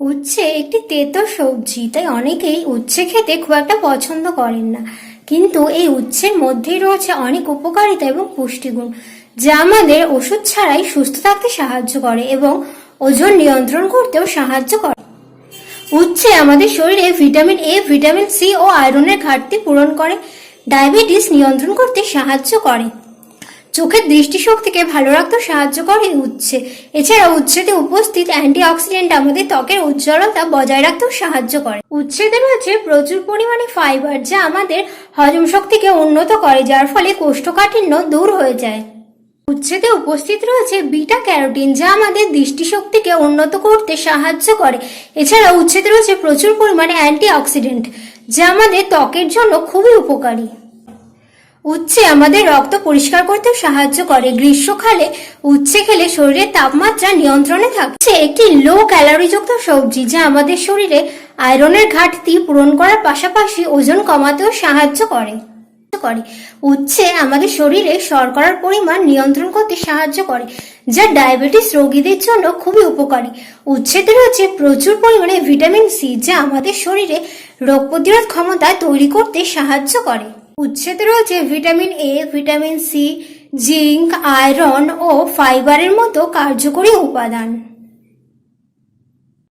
উচ্ছে একটি তেতো সবজি, তাই অনেকেই উচ্ছে খেতে খুব একটা পছন্দ করেন না। কিন্তু এই উচ্ছের মধ্যেই রয়েছে অনেক উপকারিতা এবং পুষ্টিগুণ, যা আমাদের ওষুধ ছাড়াই সুস্থ থাকতে সাহায্য করে এবং ওজন নিয়ন্ত্রণ করতেও সাহায্য করে। উচ্ছে আমাদের শরীরে ভিটামিন এ, ভিটামিন সি ও আয়রনের ঘাটতি পূরণ করে, ডায়াবেটিস নিয়ন্ত্রণ করতে সাহায্য করে। চোখের দৃষ্টিশক্তিকে ভালো রাখতে সাহায্য করে উচ্ছে। এছাড়া উচ্ছেতে উপস্থিত অ্যান্টিঅক্সিডেন্ট আমাদের ত্বকের উজ্জ্বলতা বজায় রাখতেও সাহায্য করে। উচ্ছেতে রয়েছে প্রচুর পরিমাণে ফাইবার যা আমাদের হজম শক্তিকে উন্নত করে, যার ফলে কোষ্ঠকাঠিন্য দূর হয়ে যায়। উচ্ছেদে উপস্থিত রয়েছে বিটা ক্যারোটিন যা আমাদের দৃষ্টিশক্তিকে উন্নত করতে সাহায্য করে। এছাড়া উচ্ছেতে রয়েছে প্রচুর পরিমাণে অ্যান্টিঅক্সিডেন্ট যা আমাদের ত্বকের জন্য খুবই উপকারী। উচ্ছে আমাদের রক্ত পরিষ্কার করতে সাহায্য করে। গ্রীষ্মকালে উচ্ছে খেলে শরীরের তাপমাত্রা নিয়ন্ত্রণে থাকছে একটি লো ক্যালোরিযুক্ত সবজি যা আমাদের শরীরে আয়রনের ঘাটতি পূরণ করার পাশাপাশি ওজন কমাতেও সাহায্য করে। করে উচ্ছে আমাদের শরীরে শর্করার পরিমাণ নিয়ন্ত্রণ করতে সাহায্য করে, যা ডায়াবেটিস রোগীদের জন্য খুবই উপকারী। উচ্ছেতে রয়েছে প্রচুর পরিমাণে ভিটামিন সি, যা আমাদের শরীরে রোগ প্রতিরোধ ক্ষমতা তৈরি করতে সাহায্য করে। উচ্ছেতে রয়েছে vitamin A vitamin C zinc iron ও ফাইবারের মতো কার্যকরী উপাদান।